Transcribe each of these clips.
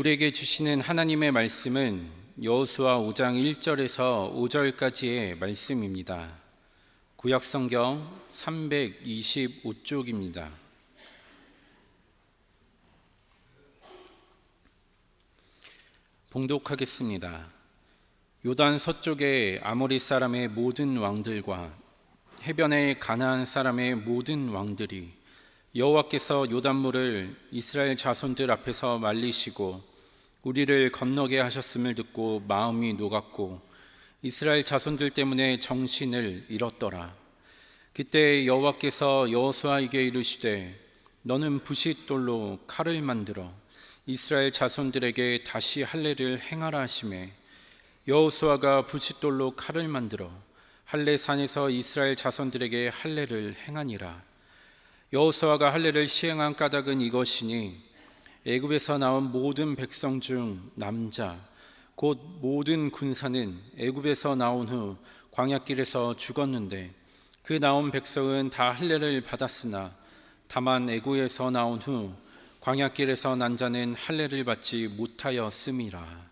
우리에게 주시는 하나님의 말씀은 여호수아 5장 1절에서 5절까지의 말씀입니다. 구약 성경 325쪽입니다. 봉독하겠습니다. 요단 서쪽의 아모리 사람의 모든 왕들과 해변의 가나안 사람의 모든 왕들이 여호와께서 요단물을 이스라엘 자손들 앞에서 말리시고 우리를 건너게 하셨음을 듣고 마음이 녹았고 이스라엘 자손들 때문에 정신을 잃었더라. 그때 여호와께서 여호수아에게 이르시되 너는 부싯돌로 칼을 만들어 이스라엘 자손들에게 다시 할례를 행하라 하시매 여호수아가 부싯돌로 칼을 만들어 할례 산에서 이스라엘 자손들에게 할례를 행하니라. 여호수아가 할례를 시행한 까닭은 이것이니 애굽에서 나온 모든 백성 중 남자 곧 모든 군사는 애굽에서 나온 후 광야길에서 죽었는데 그 나온 백성은 다 할례를 받았으나 다만 애굽에서 나온 후 광야길에서 난 자는 할례를 받지 못하였음이라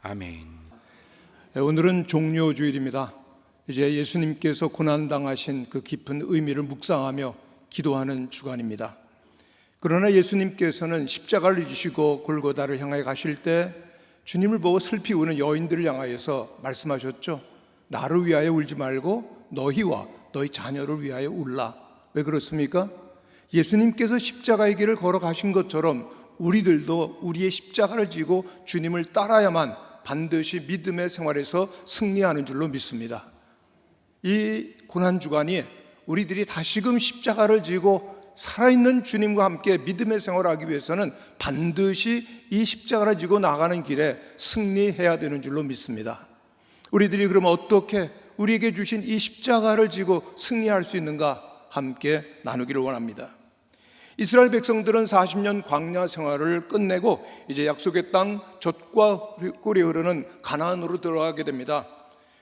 아멘. 네, 오늘은 종료 주일입니다. 이제 예수님께서 고난 당하신 그 깊은 의미를 묵상하며 기도하는 주간입니다. 그러나 예수님께서는 십자가를 지시고 골고다를 향해 가실 때 주님을 보고 슬피 우는 여인들을 향하여서 말씀하셨죠. 나를 위하여 울지 말고 너희와 너희 자녀를 위하여 울라. 왜 그렇습니까? 예수님께서 십자가의 길을 걸어가신 것처럼 우리들도 우리의 십자가를 지고 주님을 따라야만 반드시 믿음의 생활에서 승리하는 줄로 믿습니다. 이 고난 주간이 우리들이 다시금 십자가를 지고 살아있는 주님과 함께 믿음의 생활을 하기 위해서는 반드시 이 십자가를 지고 나가는 길에 승리해야 되는 줄로 믿습니다. 우리들이 그럼 어떻게 우리에게 주신 이 십자가를 지고 승리할 수 있는가 함께 나누기를 원합니다. 이스라엘 백성들은 40년 광야 생활을 끝내고 이제 약속의 땅 젖과 꿀이 흐르는 가나안으로 들어가게 됩니다.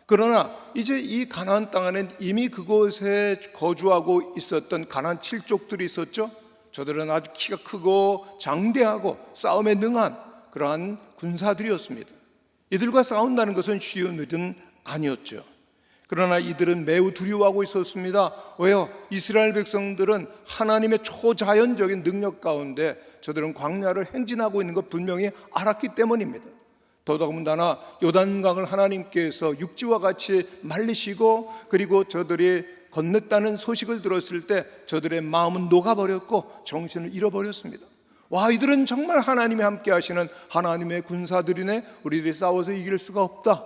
그러나 이제 이 가나안 땅에는 이미 그곳에 거주하고 있었던 가나안 칠족들이 있었죠. 저들은 아주 키가 크고 장대하고 싸움에 능한 그러한 군사들이었습니다. 이들과 싸운다는 것은 쉬운 일은 아니었죠. 그러나 이들은 매우 두려워하고 있었습니다. 왜요? 이스라엘 백성들은 하나님의 초자연적인 능력 가운데 저들은 광야를 행진하고 있는 것 분명히 알았기 때문입니다. 더더군다나 요단강을 하나님께서 육지와 같이 말리시고 그리고 저들이 건넜다는 소식을 들었을 때 저들의 마음은 녹아버렸고 정신을 잃어버렸습니다. 와 이들은 정말 하나님이 함께 하시는 하나님의 군사들이네 우리들이 싸워서 이길 수가 없다.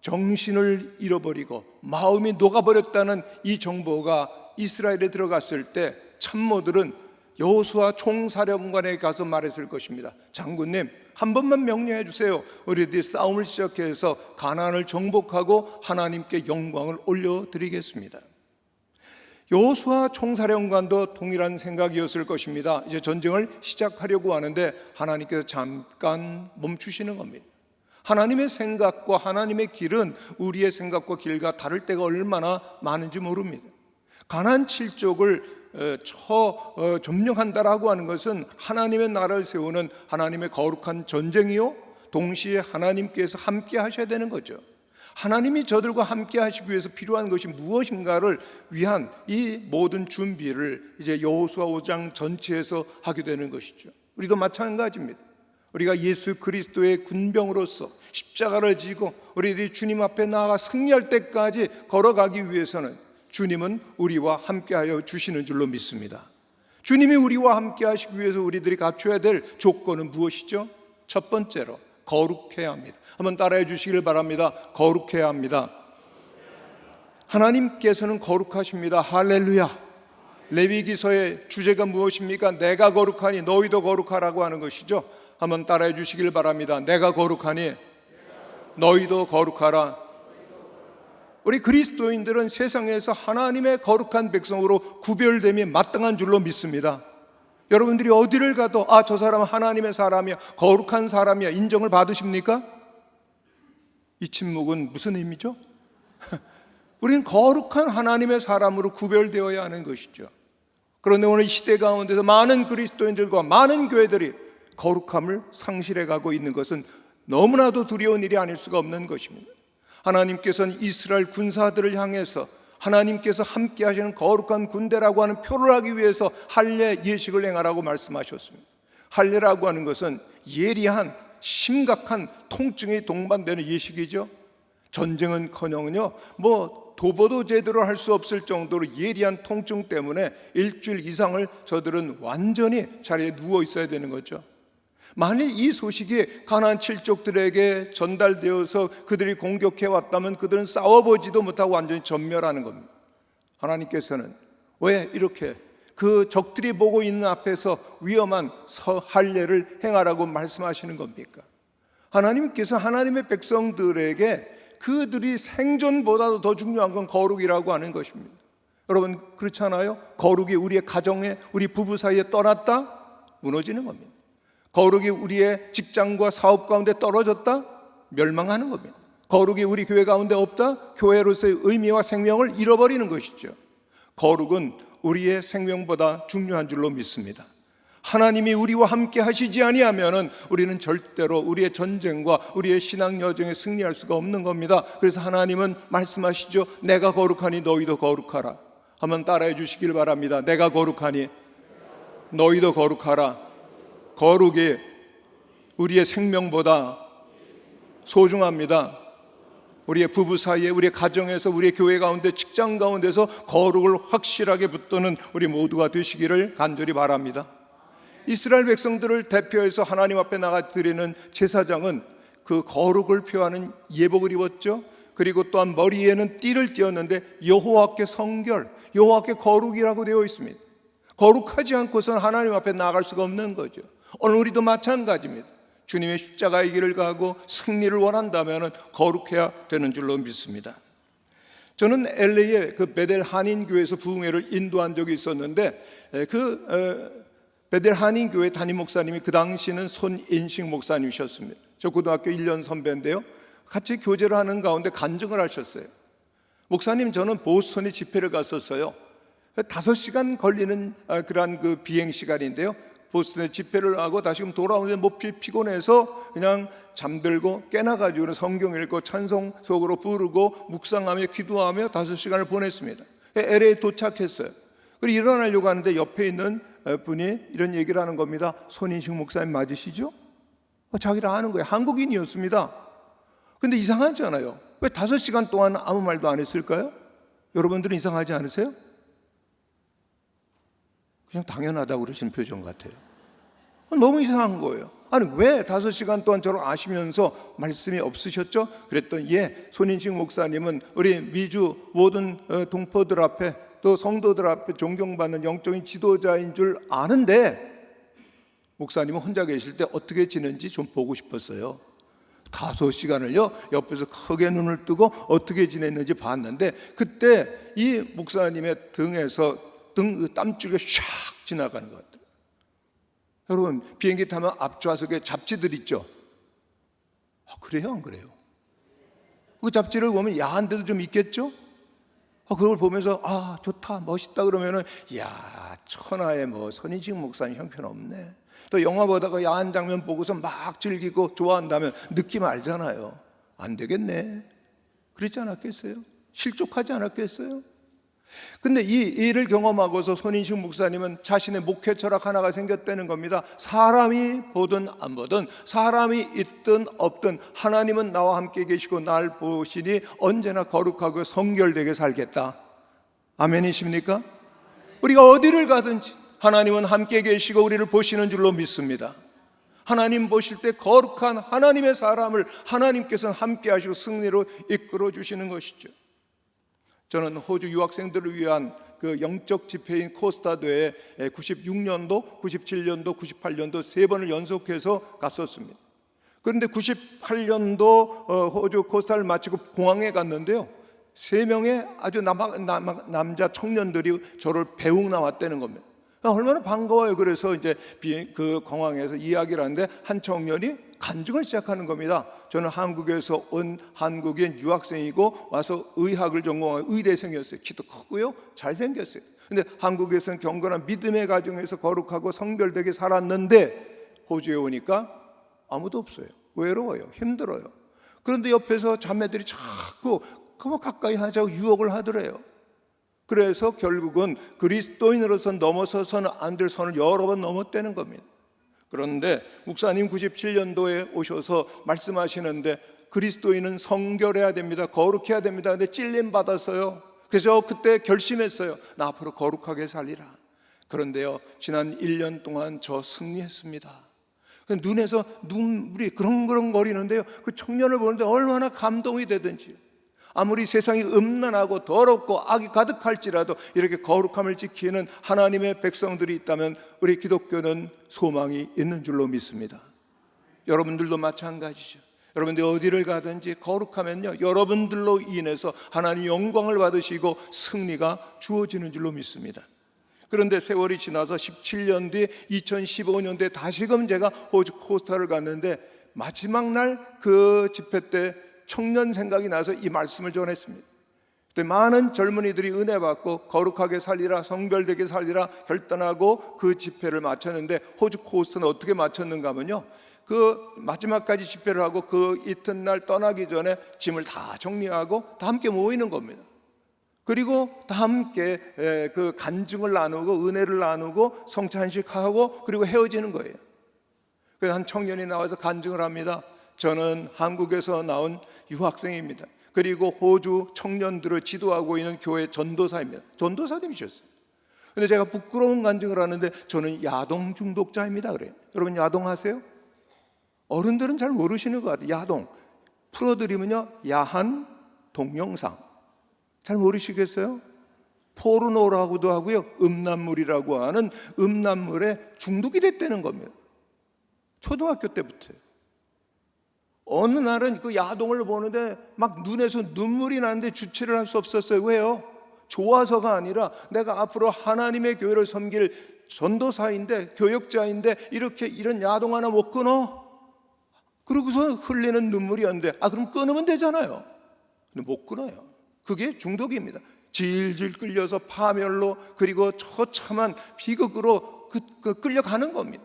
정신을 잃어버리고 마음이 녹아버렸다는 이 정보가 이스라엘에 들어갔을 때 참모들은 여호수아 총사령관에 가서 말했을 것입니다. 장군님, 한 번만 명령해 주세요. 우리들이 싸움을 시작해서 가나안을 정복하고 하나님께 영광을 올려드리겠습니다. 여호수아 총사령관도 동일한 생각이었을 것입니다. 이제 전쟁을 시작하려고 하는데 하나님께서 잠깐 멈추시는 겁니다. 하나님의 생각과 하나님의 길은 우리의 생각과 길과 다를 때가 얼마나 많은지 모릅니다. 가난 칠족을 처 어, 점령한다라고 하는 것은 하나님의 나라를 세우는 하나님의 거룩한 전쟁이요. 동시에 하나님께서 함께 하셔야 되는 거죠. 하나님이 저들과 함께 하시기 위해서 필요한 것이 무엇인가를 위한 이 모든 준비를 이제 여호수아 5장 전체에서 하게 되는 것이죠. 우리도 마찬가지입니다. 우리가 예수 그리스도의 군병으로서 십자가를 지고 우리들이 주님 앞에 나아가 승리할 때까지 걸어가기 위해서는 주님은 우리와 함께하여 주시는 줄로 믿습니다. 주님이 우리와 함께 하시기 위해서 우리들이 갖춰야 될 조건은 무엇이죠? 첫 번째로 거룩해야 합니다. 한번 따라해 주시길 바랍니다. 거룩해야 합니다. 하나님께서는 거룩하십니다. 할렐루야. 레위기서의 주제가 무엇입니까? 내가 거룩하니 너희도 거룩하라고 하는 것이죠. 한번 따라해 주시길 바랍니다. 내가 거룩하니 너희도 거룩하라. 우리 그리스도인들은 세상에서 하나님의 거룩한 백성으로 구별됨이 마땅한 줄로 믿습니다. 여러분들이 어디를 가도 아, 저 사람은 하나님의 사람이야, 거룩한 사람이야 인정을 받으십니까? 이 침묵은 무슨 의미죠? 우리는 거룩한 하나님의 사람으로 구별되어야 하는 것이죠. 그런데 오늘 시대 가운데서 많은 그리스도인들과 많은 교회들이 거룩함을 상실해 가고 있는 것은 너무나도 두려운 일이 아닐 수가 없는 것입니다. 하나님께서는 이스라엘 군사들을 향해서 하나님께서 함께 하시는 거룩한 군대라고 하는 표를 하기 위해서 할례 예식을 행하라고 말씀하셨습니다. 할례라고 하는 것은 예리한 심각한 통증이 동반되는 예식이죠. 전쟁은커녕요 뭐 도보도 제대로 할 수 없을 정도로 예리한 통증 때문에 일주일 이상을 저들은 완전히 자리에 누워 있어야 되는 거죠. 만일 이 소식이 가나안 칠족들에게 전달되어서 그들이 공격해 왔다면 그들은 싸워보지도 못하고 완전히 전멸하는 겁니다. 하나님께서는 왜 이렇게 그 적들이 보고 있는 앞에서 위험한 서 할례를 행하라고 말씀하시는 겁니까? 하나님께서 하나님의 백성들에게 그들이 생존보다도 더 중요한 건 거룩이라고 하는 것입니다. 여러분 그렇잖아요? 거룩이 우리의 가정에 우리 부부 사이에 떠났다 무너지는 겁니다. 거룩이 우리의 직장과 사업 가운데 떨어졌다 멸망하는 겁니다. 거룩이 우리 교회 가운데 없다 교회로서의 의미와 생명을 잃어버리는 것이죠. 거룩은 우리의 생명보다 중요한 줄로 믿습니다. 하나님이 우리와 함께 하시지 아니하면은 우리는 절대로 우리의 전쟁과 우리의 신앙 여정에 승리할 수가 없는 겁니다. 그래서 하나님은 말씀하시죠. 내가 거룩하니 너희도 거룩하라. 한번 따라해 주시길 바랍니다. 내가 거룩하니 너희도 거룩하라. 거룩이 우리의 생명보다 소중합니다. 우리의 부부 사이에, 우리의 가정에서, 우리의 교회 가운데, 직장 가운데서 거룩을 확실하게 붙드는 우리 모두가 되시기를 간절히 바랍니다. 이스라엘 백성들을 대표해서 하나님 앞에 나가 드리는 제사장은 그 거룩을 표하는 예복을 입었죠. 그리고 또한 머리에는 띠를 띄었는데 여호와께 성결, 여호와께 거룩이라고 되어 있습니다. 거룩하지 않고서는 하나님 앞에 나갈 수가 없는 거죠. 오늘 우리도 마찬가지입니다. 주님의 십자가의 길을 가고 승리를 원한다면 거룩해야 되는 줄로 믿습니다. 저는 LA의 그 베델 한인 교회에서 부흥회를 인도한 적이 있었는데 에, 그 어, 베델 한인 교회 담임 목사님이 그 당시는 손인식 목사님이셨습니다. 저 고등학교 1년 선배인데요. 같이 교제를 하는 가운데 간증을 하셨어요. 목사님 저는 보스턴에 집회를 갔었어요. 다섯 시간 걸리는 아, 그러한 그 비행 시간인데요. 보스턴에 집회를 하고 다시금 돌아오는데 뭐 피- 피곤해서 그냥 잠들고 깨나가지고 성경 읽고 찬송 속으로 부르고 묵상하며 기도하며 다섯 시간을 보냈습니다. LA 도착했어요. 그리고 일어나려고 하는데 옆에 있는 어, 분이 이런 얘기를 하는 겁니다. 손인식 목사님 맞으시죠? 어, 자기를 아는 거예요. 한국인이었습니다. 근데 이상하지 않아요? 왜 다섯 시간 동안 아무 말도 안 했을까요? 여러분들은 이상하지 않으세요? 그냥 당연하다고 그러시는 표정 같아요. 너무 이상한 거예요. 아니 왜 다섯 시간 동안 저를 아시면서 말씀이 없으셨죠? 그랬더니 예, 손인식 목사님은 우리 미주 모든 어, 동포들 앞에 또 성도들 앞에 존경받는 영적인 지도자인 줄 아는데 목사님은 혼자 계실 때 어떻게 지낸지 좀 보고 싶었어요. 다섯 시간을요 옆에서 크게 눈을 뜨고 어떻게 지냈는지 봤는데 그때 이 목사님의 등에서 등그 땀줄기가 샥 지나가는 것 같아요. 여러분 비행기 타면 앞좌석에 잡지들 있죠. 아, 그래요 안 그래요? 그 잡지를 보면 야한 데도 좀 있겠죠. 아, 그걸 보면서 아 좋다 멋있다 그러면은 야 천하의 뭐 선인식 목사님 형편없네. 또 영화 보다가 야한 장면 보고서 막 즐기고 좋아한다면 느낌 알잖아요. 안 되겠네. 그렇지 않았겠어요? 실족하지 않았겠어요? 근데 이 일을 경험하고서 손인식 목사님은 자신의 목회 철학 하나가 생겼다는 겁니다. 사람이 보든 안 보든 사람이 있든 없든 하나님은 나와 함께 계시고 날 보시니 언제나 거룩하고 성결되게 살겠다. 아멘이십니까? 우리가 어디를 가든지 하나님은 함께 계시고 우리를 보시는 줄로 믿습니다. 하나님 보실 때 거룩한 하나님의 사람을 하나님께서는 함께 하시고 승리로 이끌어 주시는 것이죠. 저는 호주 유학생들을 위한 그 영적 집회인 코스타드에 96년도, 97년도, 98년도 세 번을 연속해서 갔었습니다. 그런데 98년도 어, 호주 코스타를 마치고 공항에 갔는데요. 세 명의 아주 남, 남, 남자 청년들이 저를 배웅 나왔다는 겁니다. 아, 얼마나 반가워요. 그래서 이제 그 공항에서 이야기를 하는데 한 청년이 간증을 시작하는 겁니다. 저는 한국에서 온 한국인 유학생이고 와서 의학을 전공한 의대생이었어요. 키도 크고요. 잘생겼어요. 근데 한국에서는 경건한 믿음의 가정에서 거룩하고 성별되게 살았는데 호주에 오니까 아무도 없어요. 외로워요. 힘들어요. 그런데 옆에서 자매들이 자꾸 그만 가까이 하자고 유혹을 하더래요. 그래서 결국은 그리스도인으로서 넘어서서는 안 될 선을 여러 번 넘었다는 겁니다. 그런데 목사님 97년도에 오셔서 말씀하시는데 그리스도인은 성결해야 됩니다. 거룩해야 됩니다. 근데 찔림 받았어요. 그래서 그때 결심했어요. 나 앞으로 거룩하게 살리라. 그런데요, 지난 1년 동안 저 승리했습니다. 그 눈에서 눈물이 그렁그렁 거리는데요. 그 청년을 보는데 얼마나 감동이 되든지. 아무리 세상이 음란하고 더럽고 악이 가득할지라도 이렇게 거룩함을 지키는 하나님의 백성들이 있다면 우리 기독교는 소망이 있는 줄로 믿습니다. 여러분들도 마찬가지죠. 여러분들 어디를 가든지 거룩하면요. 여러분들로 인해서 하나님 영광을 받으시고 승리가 주어지는 줄로 믿습니다. 그런데 세월이 지나서 17년 뒤 2015년도에 다시금 제가 호주 코스타를 갔는데 마지막 날 그 집회 때 청년 생각이 나서 이 말씀을 전했습니다. 그때 많은 젊은이들이 은혜 받고 거룩하게 살리라 성별되게 살리라 결단하고 그 집회를 마쳤는데 호주 코스는 어떻게 마쳤는가 하면요. 그 마지막까지 집회를 하고 그 이튿날 떠나기 전에 짐을 다 정리하고 다 함께 모이는 겁니다. 그리고 다 함께 에, 그 간증을 나누고 은혜를 나누고 성찬식하고 그리고 헤어지는 거예요. 그래서 한 청년이 나와서 간증을 합니다. 저는 한국에서 나온 유학생입니다. 그리고 호주 청년들을 지도하고 있는 교회 전도사입니다. 전도사님이셨어요. 근데 제가 부끄러운 간증을 하는데 저는 야동 중독자입니다. 그래요. 여러분 야동 하세요? 어른들은 잘 모르시는 것 같아요. 야동. 풀어드리면요. 야한 동영상. 잘 모르시겠어요? 포르노라고도 하고요. 음란물이라고 하는 음란물에 중독이 됐다는 겁니다. 초등학교 때부터. 어느 날은 그 야동을 보는데 막 눈에서 눈물이 나는데 주체를 할 수 없었어요. 왜요? 좋아서가 아니라 내가 앞으로 하나님의 교회를 섬길 전도사인데 교역자인데 이렇게 이런 야동 하나 못 끊어? 그러고서 흘리는 눈물이었는데 아 그럼 끊으면 되잖아요. 근데 못 끊어요. 그게 중독입니다. 질질 끌려서 파멸로 그리고 처참한 비극으로 그, 그 끌려가는 겁니다.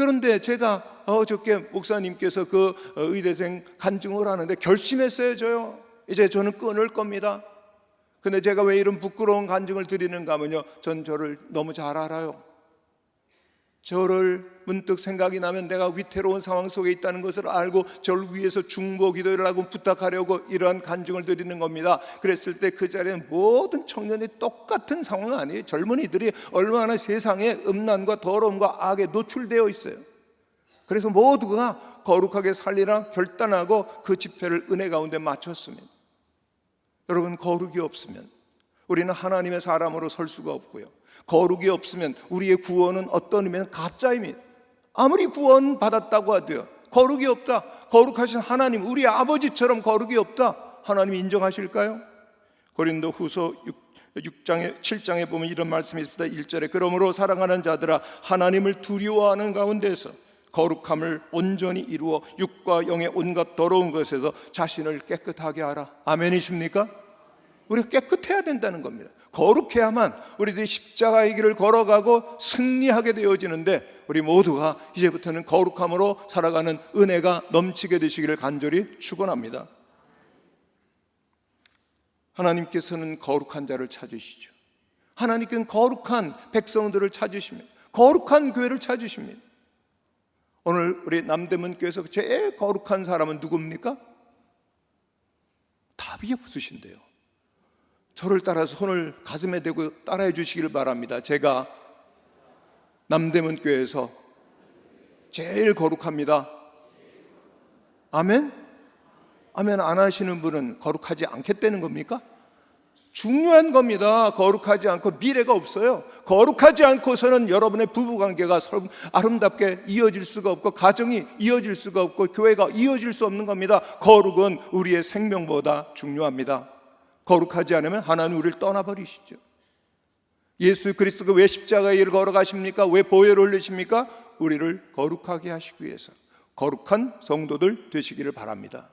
그런데 제가 어저께 목사님께서 그 어, 의대생 간증을 하는데 결심했어요, 저요. 이제 저는 끊을 겁니다. 근데 제가 왜 이런 부끄러운 간증을 드리는가 하면요. 전 저를 너무 잘 알아요. 저를 문득 생각이 나면 내가 위태로운 상황 속에 있다는 것을 알고 저를 위해서 중보 기도를 하고 부탁하려고 이러한 간증을 드리는 겁니다. 그랬을 때 그 자리에 모든 청년이 똑같은 상황 아니에요. 젊은이들이 얼마나 세상에 음란과 더러움과 악에 노출되어 있어요. 그래서 모두가 거룩하게 살리라 결단하고 그 집회를 은혜 가운데 마쳤습니다. 여러분 거룩이 없으면 우리는 하나님의 사람으로 설 수가 없고요. 거룩이 없으면 우리의 구원은 어떤 의미는 가짜입니다. 아무리 구원 받았다고 하도요. 거룩이 없다. 거룩하신 하나님, 우리 아버지처럼 거룩이 없다. 하나님 인정하실까요? 고린도 후서 6, 장에 7장에 보면 이런 말씀이 있습니다. 1절에 그러므로 사랑하는 자들아 하나님을 두려워하는 가운데서 거룩함을 온전히 이루어 육과 영의 온갖 더러운 것에서 자신을 깨끗하게 하라. 아멘이십니까? 우리가 깨끗해야 된다는 겁니다. 거룩해야만 우리들이 십자가의 길을 걸어가고 승리하게 되어지는데 우리 모두가 이제부터는 거룩함으로 살아가는 은혜가 넘치게 되시기를 간절히 축원합니다. 하나님께서는 거룩한 자를 찾으시죠. 하나님께는 거룩한 백성들을 찾으십니다. 거룩한 교회를 찾으십니다. 오늘 우리 남대문 교회에서 제일 거룩한 사람은 누굽니까? 답이 없으신데요. 저를 따라서 손을 가슴에 대고 따라해 주시기를 바랍니다. 제가 남대문 교회에서 제일 거룩합니다. 아멘? 아멘 안 하시는 분은 거룩하지 않겠다는 겁니까? 중요한 겁니다. 거룩하지 않고 미래가 없어요. 거룩하지 않고서는 여러분의 부부 관계가 아름답게 이어질 수가 없고 가정이 이어질 수가 없고 교회가 이어질 수 없는 겁니다. 거룩은 우리의 생명보다 중요합니다. 거룩하지 않으면 하나님 우리를 떠나버리시죠. 예수 그리스도가 왜 십자가의 일을 걸어가십니까? 왜 보혈을 흘리십니까? 우리를 거룩하게 하시기 위해서 거룩한 성도들 되시기를 바랍니다.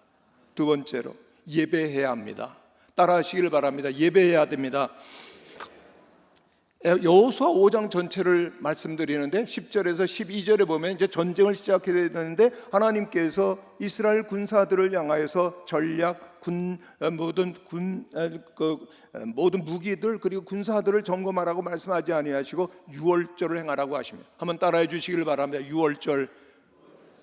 두 번째로 예배해야 합니다. 따라하시기를 바랍니다. 예배해야 됩니다. 여호수아 5장 전체를 말씀드리는데 10절에서 12절에 보면 이제 전쟁을 시작해야 되는데 하나님께서 이스라엘 군사들을 향하여서 전략 군 어, 모든 군 어, 그, 어, 모든 무기들 그리고 군사들을 점검하라고 말씀하지 아니하시고 유월절을 행하라고 하십니다. 한번 따라해 주시길 바랍니다. 유월절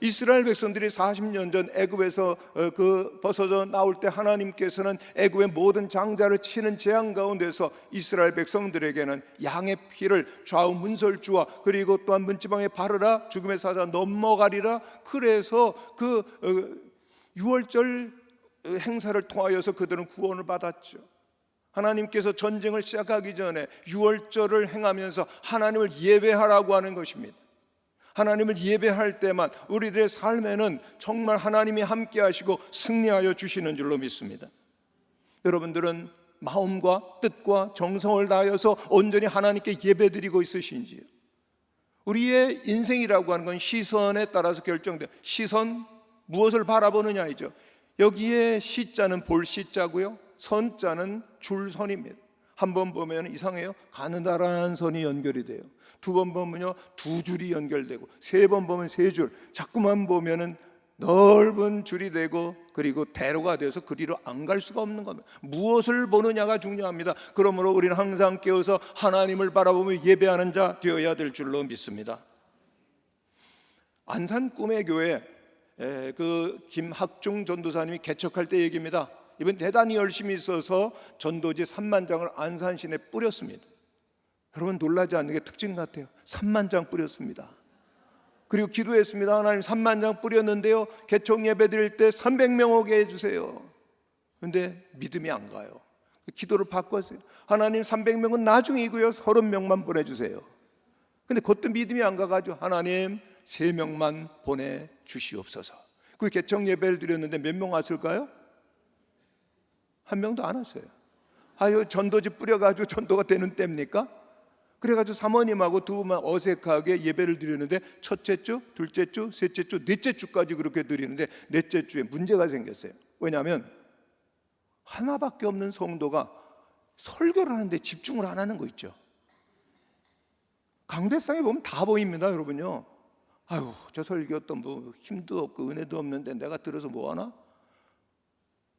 이스라엘 백성들이 40년 전 애굽에서 어, 그 벗어져 나올 때 하나님께서는 애굽의 모든 장자를 치는 재앙 가운데서 이스라엘 백성들에게는 양의 피를 좌우 문설주와 그리고 또한 문지방에 바르라 죽음의 사자 넘어가리라 그래서 그 어, 유월절 행사를 통하여서 그들은 구원을 받았죠. 하나님께서 전쟁을 시작하기 전에 유월절을 행하면서 하나님을 예배하라고 하는 것입니다. 하나님을 예배할 때만 우리들의 삶에는 정말 하나님이 함께 하시고 승리하여 주시는 줄로 믿습니다. 여러분들은 마음과 뜻과 정성을 다하여서 온전히 하나님께 예배드리고 있으신지요? 우리의 인생이라고 하는 건 시선에 따라서 결정돼. 시선 무엇을 바라보느냐이죠. 여기에 시자는 볼 시자고요. 선자는 줄선입니다. 한 번 보면 이상해요. 가느다란 선이 연결이 돼요. 두 번 보면요 두 줄이 연결되고 세 번 보면 세 줄. 자꾸만 보면은 넓은 줄이 되고 그리고 대로가 돼서 그리로 안 갈 수가 없는 겁니다. 무엇을 보느냐가 중요합니다. 그러므로 우리는 항상 깨어서 하나님을 바라보며 예배하는 자 되어야 될 줄로 믿습니다. 안산 꿈의 교회 에, 그 김학중 전도사님이 개척할 때 얘기입니다. 이번 대단히 열심히 있어서 전도지 3만 장을 안산 시내 뿌렸습니다. 여러분 놀라지 않는 게 특징 같아요. 3만 장 뿌렸습니다. 그리고 기도했습니다. 하나님 3만 장 뿌렸는데요. 개척 예배 드릴 때 300명 오게 해 주세요. 근데 믿음이 안 가요. 기도를 바꿨어요. 하나님 300명은 나중이고요. 30명만 보내 주세요. 근데 그것도 믿음이 안 가가지고 하나님 3명만 보내 주시옵소서. 그 개척 예배를 드렸는데 몇 명 왔을까요? 한 명도 안 왔어요. 아유 전도지 뿌려가지고 전도가 되는 때입니까? 그래가지고 사모님하고 두 분만 어색하게 예배를 드리는데 첫째 주, 둘째 주, 셋째 주, 넷째 주까지 그렇게 드리는데 넷째 주에 문제가 생겼어요. 왜냐하면 하나밖에 없는 성도가 설교를 하는데 집중을 안 하는 거 있죠. 강대상에 보면 다 보입니다, 여러분요. 아유, 저 설교 또뭐 힘도 없고 은혜도 없는데 내가 들어서 뭐 하나?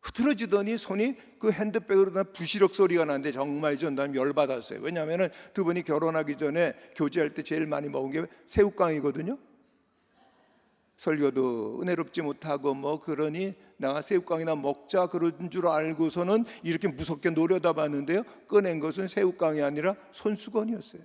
흐트러지더니 손이 그 핸드백으로 부시럭 소리가 나는데 정말 전담 열받았어요. 왜냐하면 두 분이 결혼하기 전에 교제할 때 제일 많이 먹은 게 새우깡이거든요. 설교도 은혜롭지 못하고 뭐 그러니 내가 새우깡이나 먹자 그런 줄 알고서는 이렇게 무섭게 노려다봤는데요. 꺼낸 것은 새우깡이 아니라 손수건이었어요.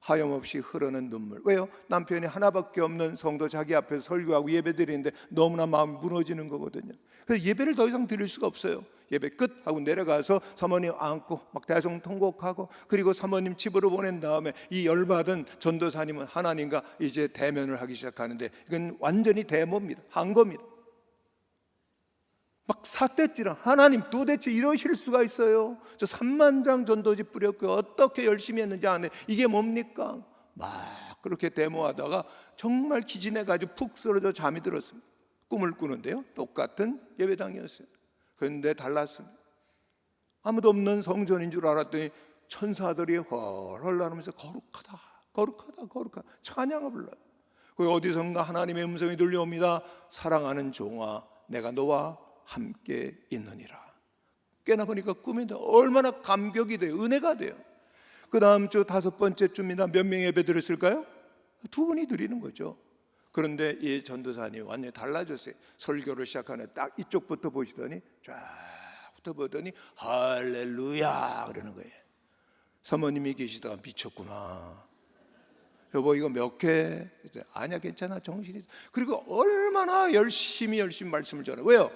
하염없이 흐르는 눈물. 왜요? 남편이 하나밖에 없는 성도 자기 앞에서 설교하고 예배드리는데 너무나 마음이 무너지는 거거든요. 그래서 예배를 더 이상 드릴 수가 없어요. 예배 끝 하고 내려가서 사모님 안고 막 대성 통곡하고 그리고 사모님 집으로 보낸 다음에 이 열받은 전도사님은 하나님과 이제 대면을 하기 시작하는데 이건 완전히 대모입니다. 한 겁니다. 막 사대질은 하나님 도대체 이러실 수가 있어요. 저 3만 장 전도지 뿌렸고 어떻게 열심히 했는지 안 해. 이게 뭡니까? 막 그렇게 데모하다가 정말 기진해 가지고 푹 쓰러져 잠이 들었습니다. 꿈을 꾸는데요. 똑같은 예배당이었어요. 그런데 달랐습니다. 아무도 없는 성전인 줄 알았더니 천사들이 헐헐 나면서 거룩하다, 거룩하다, 거룩하다 찬양을 불러요. 그 어디선가 하나님의 음성이 들려옵니다. 사랑하는 종아, 내가 너와 함께 있느니라. 깨나 보니까 꿈인데 얼마나 감격이 돼요. 은혜가 돼요. 그 다음 주 다섯 번째 주입니다. 몇명 예배 드렸을까요? 두 분이 드리는 거죠. 그런데 이 전도사님 완전히 달라졌어요. 설교를 시작하는 딱 이쪽부터 보시더니 쫙부터 보더니 할렐루야 그러는 거예요. 사모님이 계시다가 미쳤구나. 여보 이거 몇 개? 아니야 괜찮아 정신이. 그리고 얼마나 열심히 열심히 말씀을 전해. 왜요?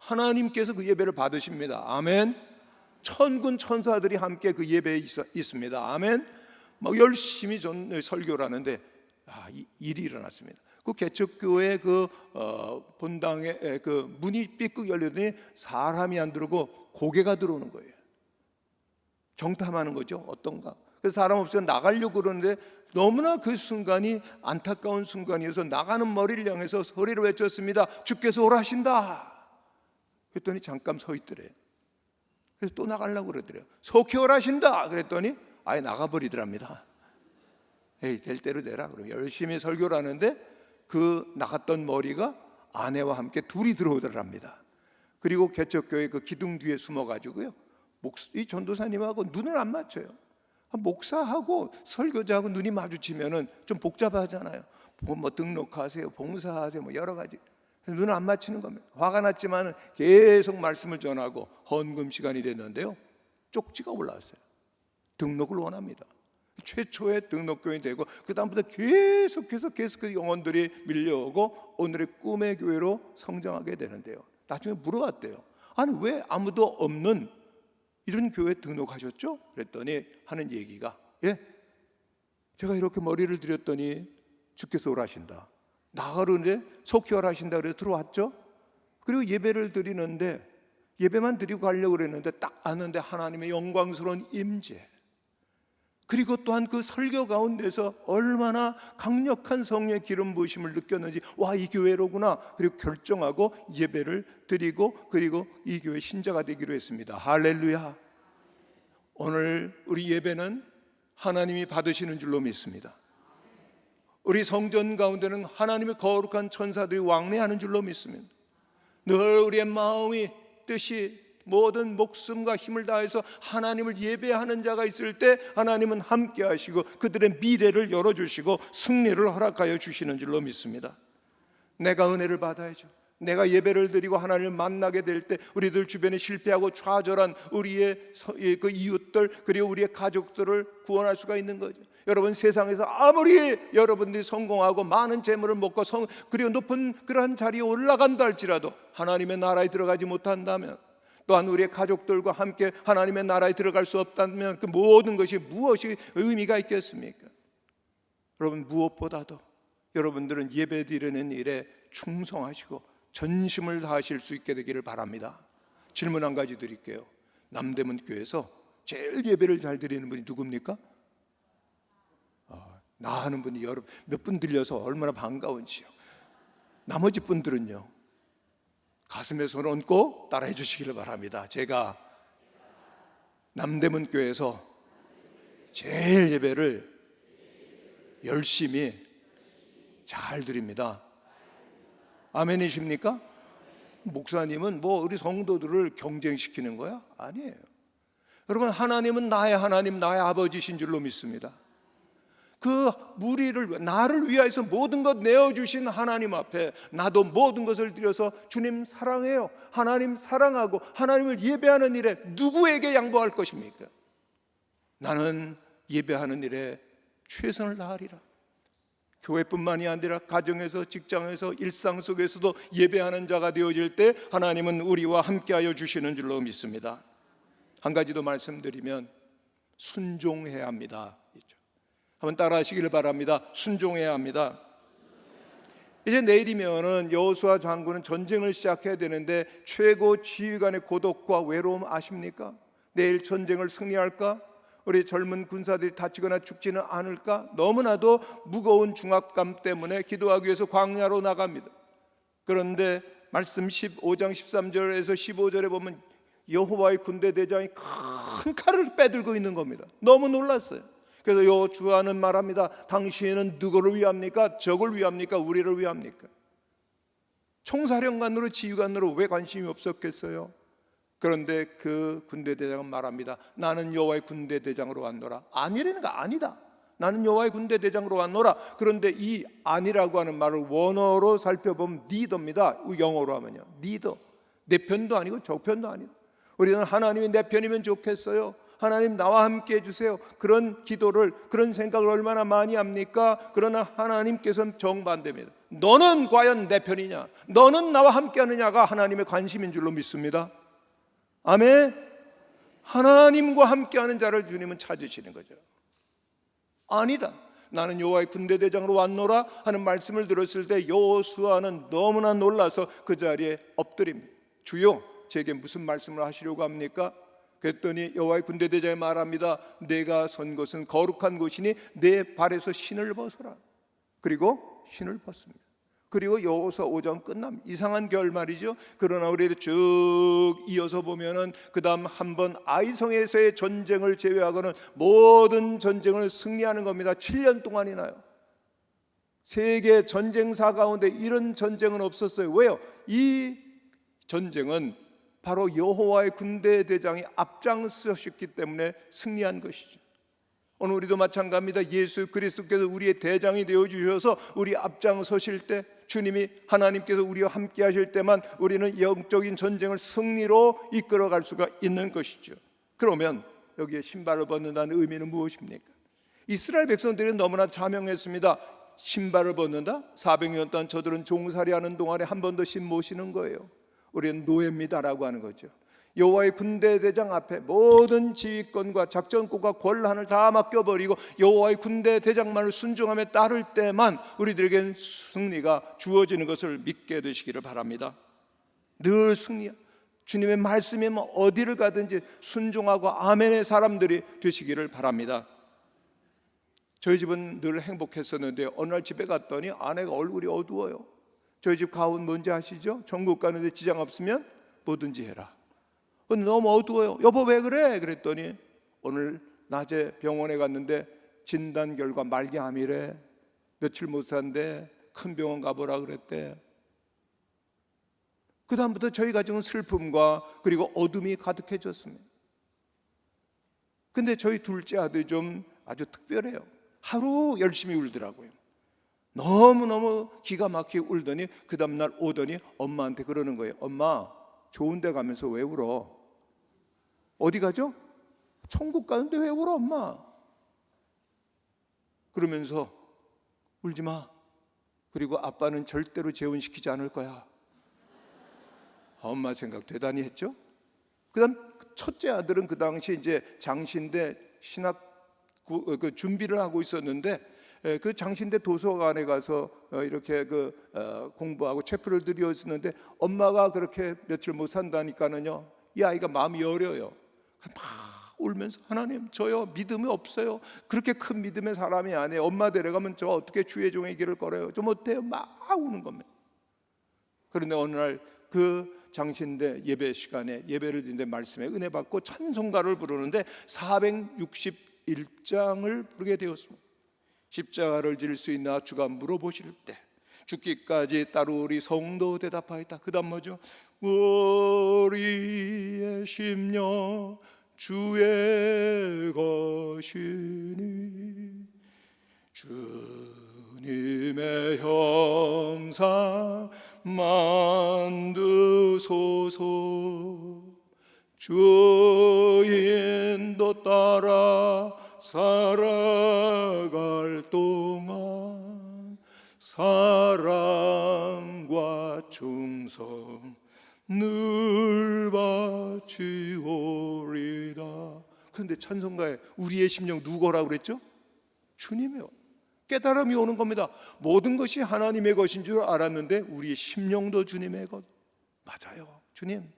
하나님께서 그 예배를 받으십니다. 아멘. 천군 천사들이 함께 그 예배에 있, 있습니다. 아멘. 막 열심히 전 설교를 하는데 아, 이, 일이 일어났습니다. 그 개척교회 그 어, 본당에 에, 그 문이 삐끗 열리더니 사람이 안 들어오고 고개가 들어오는 거예요. 정탐하는 거죠. 어떤가. 그래서 사람 없으면 나가려고 그러는데 너무나 그 순간이 안타까운 순간이어서 나가는 머리를 향해서 소리를 외쳤습니다. 주께서 오라신다. 그랬더니 잠깐 서 있더래요. 그래서 또 나가려고 그러더래요. 속히 오라신다. 그랬더니 아예 나가버리더랍니다. 에이 될 대로 되라. 그럼 열심히 설교를 하는데 그 나갔던 머리가 아내와 함께 둘이 들어오더랍니다. 그리고 개척교회 그 기둥 뒤에 숨어가지고요. 목, 이 전도사님하고 눈을 안 맞춰요. 아, 목사하고 설교자하고 눈이 마주치면은 좀 복잡하잖아요. 뭐, 뭐 등록하세요, 봉사하세요, 뭐 여러 가지. 눈을 안 맞추는 겁니다. 화가 났지만 계속 말씀을 전하고 헌금 시간이 됐는데요. 쪽지가 올라왔어요. 등록을 원합니다. 최초의 등록교인이 되고 그 다음부터 계속해서 계속 그 영혼들이 밀려오고 오늘의 꿈의 교회로 성장하게 되는데요. 나중에 물어봤대요. 아니 왜 아무도 없는 이런 교회 등록하셨죠? 그랬더니 하는 얘기가 예, 제가 이렇게 머리를 들였더니 주께서 오라신다. 나가는데 속히 오라신다 그래서 들어왔죠. 그리고 예배를 드리는데 예배만 드리고 가려고 그랬는데 딱 왔는데 하나님의 영광스러운 임재. 그리고 또한 그 설교 가운데서 얼마나 강력한 성령의 기름 부으심을 느꼈는지 와 이 교회로구나. 그리고 결정하고 예배를 드리고 그리고 이 교회 신자가 되기로 했습니다. 할렐루야. 오늘 우리 예배는 하나님이 받으시는 줄로 믿습니다 우리 성전 가운데는 하나님의 거룩한 천사들이 왕래하는 줄로 믿습니다 늘 우리의 마음이 뜻이 모든 목숨과 힘을 다해서 하나님을 예배하는 자가 있을 때 하나님은 함께 하시고 그들의 미래를 열어 주시고 승리를 허락하여 주시는 줄로 믿습니다. 내가 은혜를 받아야죠. 내가 예배를 드리고 하나님을 만나게 될 때 우리들 주변에 실패하고 좌절한 우리의 그 이웃들 그리고 우리의 가족들을 구원할 수가 있는 거죠. 여러분 세상에서 아무리 여러분들이 성공하고 많은 재물을 먹고 성 그리고 높은 그러한 자리에 올라간다 할지라도 하나님의 나라에 들어가지 못한다면 또한 우리의 가족들과 함께 하나님의 나라에 들어갈 수 없다면 그 모든 것이 무엇이 의미가 있겠습니까? 여러분 무엇보다도 여러분들은 예배 드리는 일에 충성하시고 전심을 다하실 수 있게 되기를 바랍니다. 질문 한 가지 드릴게요. 남대문 교회에서 제일 예배를 잘 드리는 분이 누굽니까? 어, 나 하는 분이 여러 몇 분 들려서 얼마나 반가운지요. 나머지 분들은요. 가슴에 손 얹고 따라해 주시기를 바랍니다. 제가 남대문 교회에서 제일 예배를 열심히 잘 드립니다. 아멘이십니까? 목사님은 뭐 우리 성도들을 경쟁시키는 거야? 아니에요. 여러분 하나님은 나의 하나님 나의 아버지신 줄로 믿습니다. 그 무리를 나를 위하여서 모든 것 내어 주신 하나님 앞에 나도 모든 것을 드려서 주님 사랑해요. 하나님 사랑하고 하나님을 예배하는 일에 누구에게 양보할 것입니까? 나는 예배하는 일에 최선을 다하리라. 교회뿐만이 아니라 가정에서 직장에서 일상 속에서도 예배하는 자가 되어질 때 하나님은 우리와 함께하여 주시는 줄로 믿습니다. 한 가지 더 말씀드리면 순종해야 합니다. 한번 따라하시기를 바랍니다. 순종해야 합니다. 이제 내일이면은 여호수아 장군은 전쟁을 시작해야 되는데 최고 지휘관의 고독과 외로움 아십니까? 내일 전쟁을 승리할까? 우리 젊은 군사들이 다치거나 죽지는 않을까? 너무나도 무거운 중압감 때문에 기도하기 위해서 광야로 나갑니다. 그런데 말씀 15장 13절에서 15절에 보면 여호와의 군대 대장이 큰 칼을 빼들고 있는 겁니다. 너무 놀랐어요. 그래서 여호수아는 말합니다. 당신은 누구를 위합니까? 적을 위합니까? 우리를 위합니까? 총사령관으로 지휘관으로 왜 관심이 없었겠어요? 그런데 그 군대 대장은 말합니다. 나는 여호와의 군대 대장으로 왔노라. 아니라는 거 아니다. 나는 여호와의 군대 대장으로 왔노라. 그런데 이 아니라고 하는 말을 원어로 살펴보면 리더입니다. 영어로 하면요. 리더. 내 편도 아니고 저 편도 아니고. 우리는 하나님이 내 편이면 좋겠어요. 하나님 나와 함께 해주세요. 그런 기도를 그런 생각을 얼마나 많이 합니까? 그러나 하나님께서는 정반대입니다. 너는 과연 내 편이냐? 너는 나와 함께 하느냐가 하나님의 관심인 줄로 믿습니다. 아멘. 하나님과 함께하는 자를 주님은 찾으시는 거죠. 아니다. 나는 여호와의 군대 대장으로 왔노라 하는 말씀을 들었을 때 여호수아는 너무나 놀라서 그 자리에 엎드립니다. 주여, 제게 무슨 말씀을 하시려고 합니까? 그랬더니 여호와의 군대 대장이 말합니다. 내가 선 곳은 거룩한 곳이니 내 발에서 신을 벗어라. 그리고 신을 벗습니다. 그리고 여호서 5장 끝남 이상한 결말이죠. 그러나 우리 쭉 이어서 보면은 그다음 한 번 아이성에서의 전쟁을 제외하고는 모든 전쟁을 승리하는 겁니다. 7년 동안이나요. 세계 전쟁사 가운데 이런 전쟁은 없었어요. 왜요? 이 전쟁은 바로 여호와의 군대 대장이 앞장서셨기 때문에 승리한 것이죠. 오늘 우리도 마찬가지입니다. 예수 그리스도께서 우리의 대장이 되어 주셔서 우리 앞장서실 때 주님이 하나님께서 우리와 함께 하실 때만 우리는 영적인 전쟁을 승리로 이끌어 갈 수가 있는 것이죠. 그러면 여기에 신발을 벗는다는 의미는 무엇입니까? 이스라엘 백성들이 너무나 자명했습니다. 신발을 벗는다? 400년 동안 저들은 종살이 하는 동안에 한 번도 신 모시는 거예요. 우리는 노예입니다라고 하는 거죠. 여호와의 군대 대장 앞에 모든 지휘권과 작전권과 권한을 다 맡겨버리고 여호와의 군대 대장만을 순종하며 따를 때만 우리들에겐 승리가 주어지는 것을 믿게 되시기를 바랍니다. 늘 승리. 주님의 말씀이면 어디를 가든지 순종하고 아멘의 사람들이 되시기를 바랍니다. 저희 집은 늘 행복했었는데 어느 날 집에 갔더니 아내가 얼굴이 어두워요. 저희 집 가훈 뭔지 아시죠? 전국 가는데 지장 없으면 뭐든지 해라. 근데 너무 어두워요. 여보 왜 그래? 그랬더니 오늘 낮에 병원에 갔는데 진단 결과 말기암이래. 며칠 못 산대. 큰 병원 가보라 그랬대. 그 다음부터 저희 가정은 슬픔과 그리고 어둠이 가득해졌습니다. 근데 저희 둘째 아들이 좀 아주 특별해요. 하루 열심히 울더라고요. 너무너무 기가 막히게 울더니 그 다음날 오더니 엄마한테 그러는 거예요. 엄마 좋은 데 가면서 왜 울어? 어디 가죠? 천국 가는데 왜 울어 엄마? 그러면서 울지 마. 그리고 아빠는 절대로 재혼시키지 않을 거야. 엄마 생각 대단히 했죠? 그 다음 첫째 아들은 그 당시 이제 장신대 신학 구- 어, 그 준비를 하고 있었는데 에, 그 장신대 도서관에 가서 어, 이렇게 그 어, 공부하고 체프를 들이었었는데 엄마가 그렇게 며칠 못 산다니까는요 이 아이가 마음이 여려요. 막 울면서 하나님 저요 믿음이 없어요. 그렇게 큰 믿음의 사람이 아니에요. 엄마 데려가면 저 어떻게 주의 종의 길을 걸어요? 좀 어때요? 막 우는 겁니다. 그런데 어느 날 그 장신대 예배 시간에 예배를 드는데 말씀에 은혜 받고 찬송가를 부르는데 461장을 부르게 되었습니다. 십자가를 질 수 있나 주가 물어보실 때 죽기까지 따로 우리 성도 대답하였다. 그다음 뭐죠? 우리의 심령 주의 것이니 주님의 형상 만드소서 주 인도 따라 살아갈 동안 사랑과 충성 늘 바치오리다 그런데 찬송가에 우리의 심령 누구라고 그랬죠? 주님이요. 깨달음이 오는 겁니다. 모든 것이 하나님의 것인 줄 알았는데 우리의 심령도 주님의 것. 맞아요. 주님.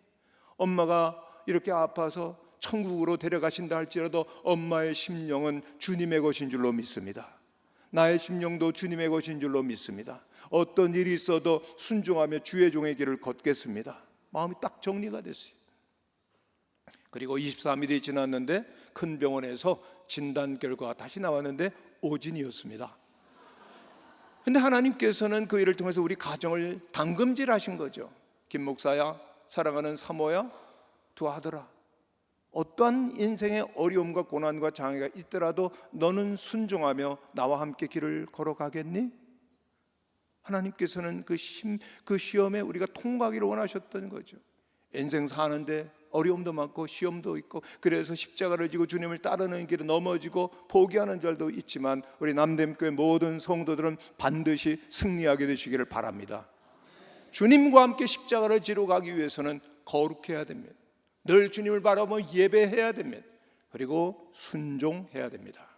엄마가 이렇게 아파서 천국으로 데려가신다 할지라도 엄마의 심령은 주님의 것인 줄로 믿습니다. 나의 심령도 주님의 것인 줄로 믿습니다. 어떤 일이 있어도 순종하며 주의 종의 길을 걷겠습니다. 마음이 딱 정리가 됐어요. 그리고 23일이 지났는데 큰 병원에서 진단 결과가 다시 나왔는데 오진이었습니다. 근데 하나님께서는 그 일을 통해서 우리 가정을 당금질 하신 거죠. 김 목사야, 사랑하는 사모야, 두 아들아. 어떠한 인생의 어려움과 고난과 장애가 있더라도 너는 순종하며 나와 함께 길을 걸어가겠니? 하나님께서는 그, 심, 그 시험에 우리가 통과하기를 원하셨던 거죠. 인생 사는데 어려움도 많고 시험도 있고 그래서 십자가를 지고 주님을 따르는 길에 넘어지고 포기하는 자도 있지만 우리 남대교회 모든 성도들은 반드시 승리하게 되시기를 바랍니다. 주님과 함께 십자가를 지러 가기 위해서는 거룩해야 됩니다. 늘 주님을 바라보며 예배해야 됩니다. 그리고 순종해야 됩니다.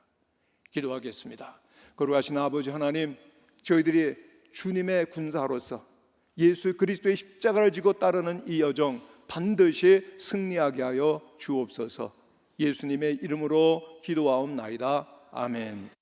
기도하겠습니다. 거룩하신 아버지 하나님, 저희들이 주님의 군사로서 예수 그리스도의 십자가를 지고 따르는 이 여정 반드시 승리하게 하여 주옵소서. 예수님의 이름으로 기도하옵나이다. 아멘.